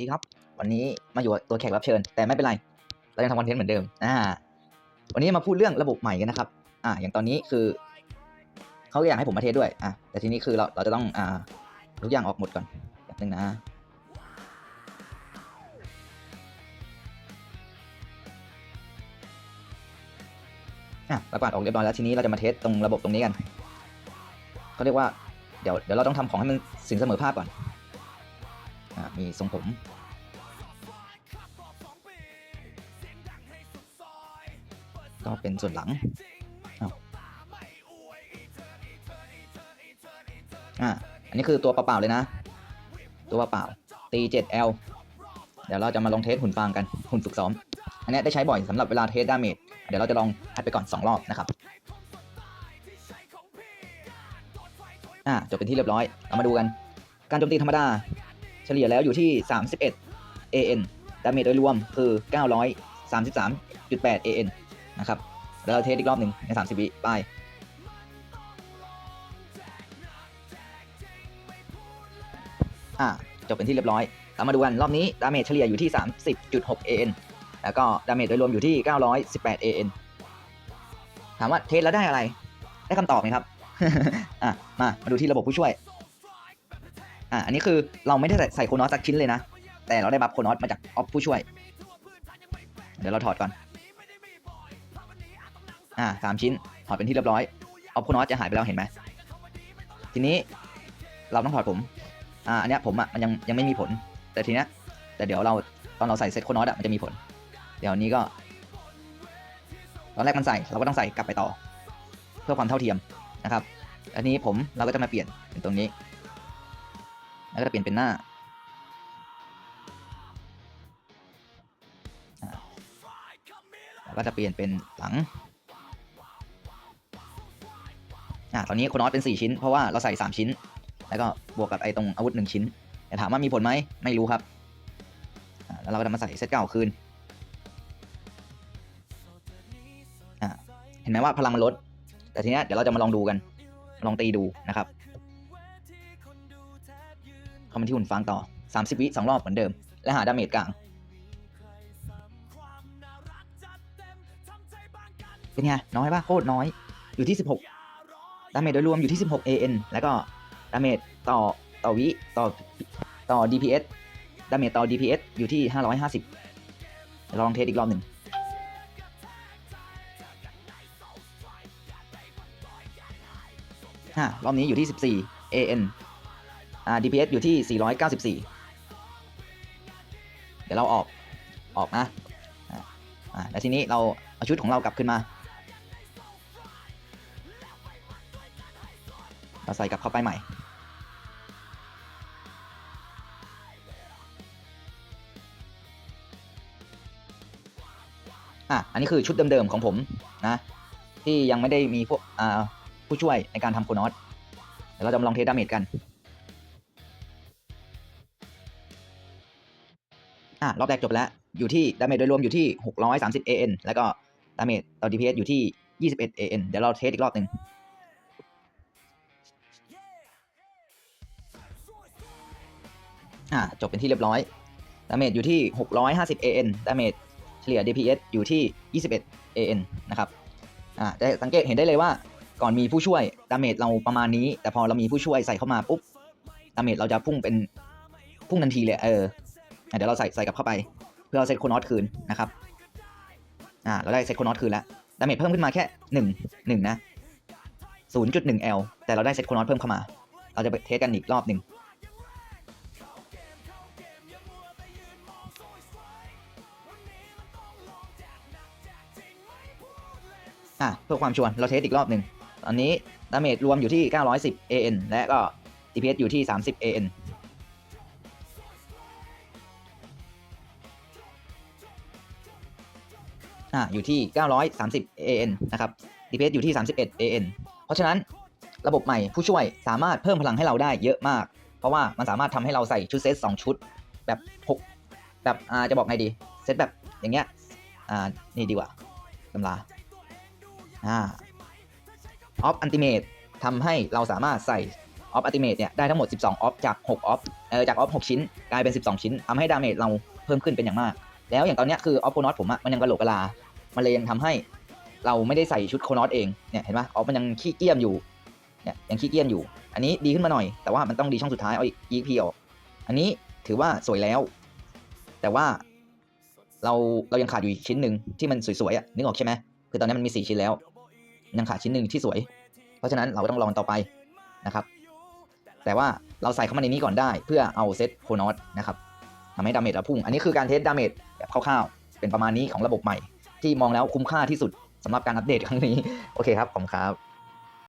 ดีครับ วันนี้มาอยู่ตัวแขกรับเชิญ แต่ไม่เป็นไร เรายังทำคอนเทนต์เหมือนเดิม อ่า วันนี้มาพูดเรื่องระบบใหม่กันนะครับ อ่า อย่างตอนนี้คือเขาอยากให้ผมมาเทสด้วย อะแต่ทีนี้คือเราเราจะต้องอ่าทุกอย่างออกหมดก่อนแบบนึงนะอะประกาศออกเรียบร้อยแล้วทีนี้เราจะมาเทสตรงระบบตรงนี้กันเขาเรียกว่าเดี๋ยวเดี๋ยวเราต้องทำของให้มันสินเสมอภาพก่อน อ่ามีทรงผมก็เป็นส่วนหลังอาอ่าอันนี้คือตัวเปล่าๆเลยนะ ตัวเปล่าๆตี 7L เดี๋ยวเราจะมาลองเทสหุ่นฟางกัน หุ่นฝึกซ้อม อันนี้ได้ใช้บ่อยสำหรับเวลาเทสดาเมจ เดี๋ยวเราจะลองหัดไปก่อน 2 รอบนะครับ อ่าจบเป็นที่เรียบร้อย เรามาดูกัน การโจมตีธรรมดา เฉลี่ยแล้วอยู่ที่ 31 AN ดาเมจโดยรวมคือ 933.8 AN นะครับ แล้วเราเทสอีกรอบหนึ่งใน 30 วิไปอ่าจบเป็นที่เรียบร้อย เรามาดูกัน รอบนี้ ดาเมจเฉลี่ยอยู่ที่ 30.6 AN แล้วก็ดาเมจโดยรวมอยู่ที่ 918 AN ถามว่าเทสแล้วได้อะไร ได้คำตอบไหมครับ อะ มา มาดูที่ระบบผู้ช่วย อะอันนี้คือเราไม่ได้ใส่โคนอสสักชิ้นเลยนะ แต่เราได้บัฟโคนอสมาจากออฟผู้ช่วย เดี๋ยวเราถอดก่อน อ่าสามชิ้น ถอดเป็นที่เรียบร้อย ออฟโคนอสจะหายไปแล้วเห็นไหม ทีนี้เราต้องถอดผม อ่า อันเนี้ยผมอะมันยังยังไม่มีผล แต่ทีเนี้ย แต่เดี๋ยวเราตอนเราใส่เซ็ตโคนอสอะมันจะมีผล เดี๋ยวนี้ก็ ตอนแรกมันใส่เราก็ต้องใส่กลับไปต่อ เพื่อความเท่าเทียมนะครับ อันนี้ผมเราก็จะมาเปลี่ยนเป็นตรงนี้ แล้วก็จะเปลี่ยนเป็นหน้า แล้วก็จะเปลี่ยนเป็นหลังอ่าตอนนี้โคนอสเป็น 4 ชิ้น เพราะว่าเราใส่ 3 ชิ้น แล้วก็บวกกับไอ้ตรงอาวุธ 1 ชิ้น แต่ถามว่ามีผลไหม ไม่รู้ครับ แล้วเราก็จะมาใส่เซตเก่าคืน เห็นไหมว่าพลังมันลด แต่ทีนี้เดี๋ยวเราจะมาลองดูกัน ลองตีดูนะครับามาที่หุ่นฟางต่อ 30 วิสองรอบเหมือนเดิม และหาดาเมจกลาง เป็นไง น้อยปะโคตรน้อย อยู่ที่ 16 ดาเมจโดยรวมอยู่ที่ 16 AN แล้วก็ดาเมจต่อต่อวิต่อต่อ DPS ดาเมจต่อ DPS อยู่ที่ 550ลองเทสอีกรอบหนึ่งอ่ารอบนี้อยู่ที่ 14 AN อ่า DPS อยู่ที่ 494 เดี๋ยวเราออก ออกนะ อ่าแล้วทีนี้เราเอาชุดของเรากลับขึ้นมา เราใส่กลับเข้าไปใหม่ อะ อันนี้คือชุดเดิมๆของผมนะ ที่ยังไม่ได้มีพวก อ่า ผู้ช่วยในการทำโคนอสเดี๋ยวเราจะลองเทสดาเมจกัน อะรอบแรกจบแล้ว อยู่ที่ดาเมจโดยรวมอยู่ที่ 630 AN แล้วก็ดาเมจต่อ DPS อยู่ที่ 21 AN เดี๋ยวเราเทสอีกรอบหนึ่งอ่าจบเป็นที่เรียบร้อย ดาเมจอยู่ที่ 650 AN ดาเมจเฉลี่ย DPS อยู่ที่ 21 AN นะครับอ่าจะสังเกตเห็นได้เลยว่าก่อนมีผู้ช่วย ดาเมจเราประมาณนี้ แต่พอเรามีผู้ช่วยใส่เข้ามาปุ๊บ ดาเมจเราจะพุ่งเป็นพุ่งทันทีเลย เออ เดี๋ยวเราใส่ใส่กลับเข้าไป เพื่อเอาเซตโคนอสคืนนะครับอ่าเราได้เซตโคนอสคืนแล้วดาเมจเพิ่มขึ้นมาแค่1 1นะ0.1 L แต่เราได้เซตโคนอสเพิ่มเข้ามา เราจะไปเทสกันอีกรอบหนึ่งอะเพื่อความชวร์เราเทสอีกรอบหนึ่งตอนนี้ดาเมจรวมอยู่ที่ 910 AN และก็ DPS อยู่ที่ 30 AN อะอยู่ที่ 930 AN นะครับ DPS อยู่ที่ 31 AN เพราะฉะนั้นระบบใหม่ผู้ช่วยสามารถเพิ่มพลังให้เราได้เยอะมาก เพราะว่ามันสามารถทำให้เราใส่ชุดเซต2ชุดแบบ 6 แบบอ่าจะบอกไงดีเซตแบบอย่างเงี้ยอ่านี่ดีกว่าตำราอ่าออฟอันติเมตทำให้เราสามารถใส่ออฟอัติเมตเนี่ยได้ทั้งหมด 12 ออฟจาก 6 ออฟ เออจากออฟ 6 ชิ้น กลายเป็น 12 ชิ้นทำให้ดาเมจเราเพิ่มขึ้นเป็นอย่างมาก แล้วอย่างตอนเนี้ยคือออฟโคนอสผมอะมันยังกระโหลกกะลา มันเลยยังทำให้เราไม่ได้ใส่ชุดโคนอสเอง เนี่ยเห็นปะออฟมันยังขี้เกียจอยู่ เนี่ยยังขี้เกียจอยู่ อันนี้ดีขึ้นมาหน่อย แต่ว่ามันต้องดีช่องสุดท้ายเอาอีกพีออก อันนี้ถือว่าสวยแล้ว แต่ว่าเราเรายังขาดอยู่อีกชิ้นหนึ่งที่มันสวยๆอะนึกออกใช่ไหมคือตอนนี้มันมีสี่ชิ้นแล้ว ยังขาดชิ้นหนึ่งที่สวย เพราะฉะนั้นเราก็ต้องรอกันต่อไปนะครับ แต่ว่าเราใส่เข้ามาในนี้ก่อนได้ เพื่อเอาเซตโคนอสนะครับ ทำให้ดาเมจเราพุ่ง อันนี้คือการเทสดาเมจแบบคร่าวๆ เป็นประมาณนี้ของระบบใหม่ ที่มองแล้วคุ้มค่าที่สุดสำหรับการอัปเดตครั้งนี้ โอเคครับ ขอบคุณครับ